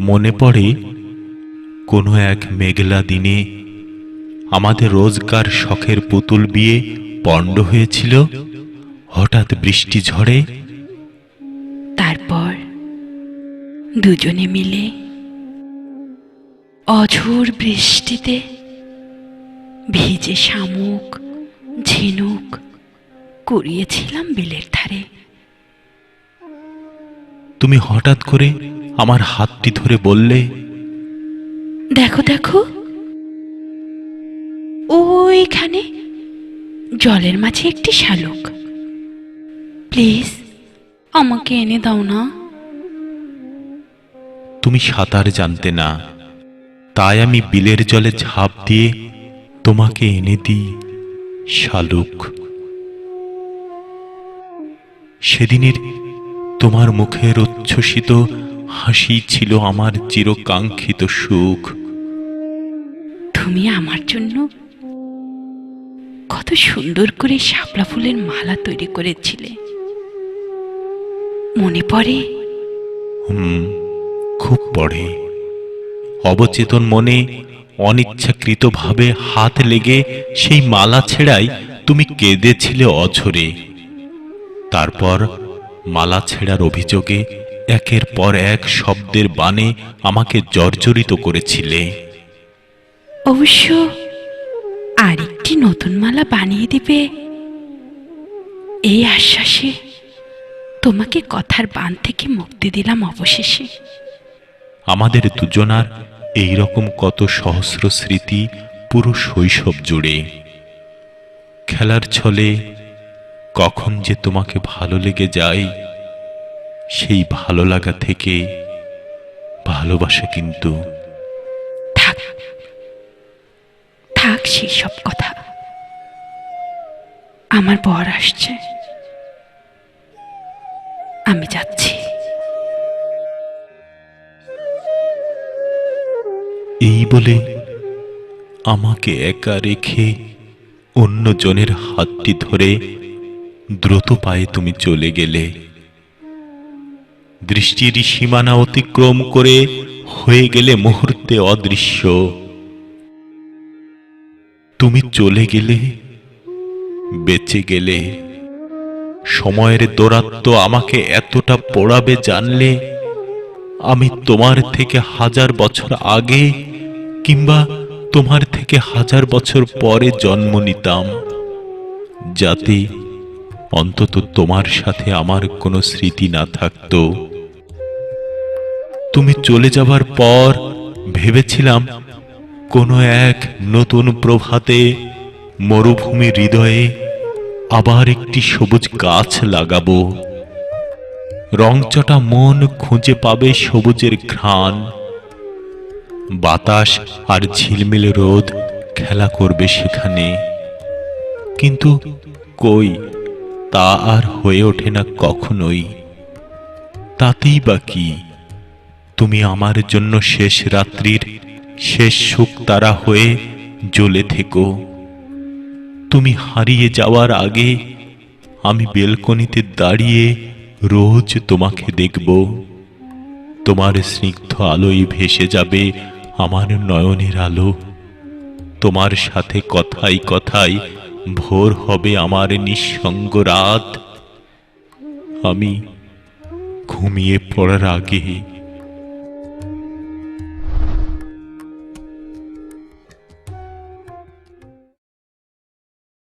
মনে পড়ে কোনো এক মেঘলা দিনে আমাদের রোজগার শখের পুতুল বিয়ে পণ্ড হয়েছিল। হঠাৎ বৃষ্টি ঝড়ে। তারপর দুজনে মিলে অঝোর বৃষ্টিতে ভিজে শামুক ঝিনুক কুড়িয়েছিলাম বিলের ধারে। তুমি হঠাৎ করে আমার হাতটি ধরে বললে দেখো দেখো ওইখানে জলের মাঝে একটি শালুক। প্লিজ আমাকে এনে দাও না। তুমি সাঁতার জানতে না তাই আমি বিলের জলে ঝাঁপ দিয়ে তোমাকে এনে দিই শালুক। সেদিনের তোমার মুখের উচ্ছ্বসিত হাসি ছিল আমার চিরকাঙ্ক্ষিত সুখ। তুমি আমার জন্য কত সুন্দর করে শাপলা ফুলের মালা তৈরি করেছিলে। মনে পড়ে? হুম খুব পড়ে। অবচেতন মনে অনিচ্ছাকৃতভাবে হাত লেগে সেই মালা ছেড়াই তুমি কেঁদেছিলে অঝরে। তারপর মালা ছেঁড়ার অভিযোগে একের পর এক শব্দের বাণে আমাকে জর্জরিত করেছিলে। অবশ্য আরেকটি নতুন মালা বানিয়ে দিবে। এই আশ্বাসে তোমাকে কথার বান থেকে মুক্তি দিলাম অবশেষে। আমাদের দুজনার এই রকম কত সহস্র স্মৃতি পুরো শৈশব জুড়ে। খেলার ছলে কখন যে তোমাকে ভালো লেগে যায় সেই ভালো লাগা থেকে ভালোবাসা কিন্তু থাক থাক সেই সব কথা। আমার বর আসছে। আমি যাচ্ছি। এই বলে আমাকে একা রেখে অন্য জনের হাতটি ধরে দ্রুত পায়ে তুমি চলে গেলে। দৃষ্টির সীমানা অতিক্রম করে হয়ে গেলে মুহূর্তে অদৃশ্য। তুমি চলে গেলে, বেঁচে গেলে। সময়ের দৌরাত্ম আমাকে এতটা পড়াবে জানলে, আমি তোমার থেকে হাজার বছর আগে কিংবা তোমার থেকে হাজার বছর পরে জন্ম নিতাম। যাতে অন্তত তোমার সাথে আমার কোনো স্মৃতি না থাকতো। তুমি চলে যাবার পর ভেবেছিলাম কোনো এক নতুন প্রভাতে মরুভূমি হৃদয়ে আবার একটি সবুজ গাছ লাগাবো। রংচটা মন খুঁজে পাবে সবুজের ঘ্রাণ। বাতাস আর ঝিলমিল রোদ খেলা করবে সেখানে। কিন্তু কই, তা আর হয়ে ওঠে না কখনোই। তাতেই বা কি? তুমি আমার জন্য শেষ রাত্রির শেষ সুখ তারা হয়ে জ্বলে থেকো। তুমি হারিয়ে যাওয়ার আগে আমি বেলকনিতে দাঁড়িয়ে রোজ তোমাকে দেখব। তোমার স্নিগ্ধ আলোয় ভেসে যাবে আমার নয়নের আলো। তোমার সাথে কথাই কথাই ভোর হবে আমার নিঃসঙ্গ রাত। আমি ঘুমিয়ে পড়ার আগে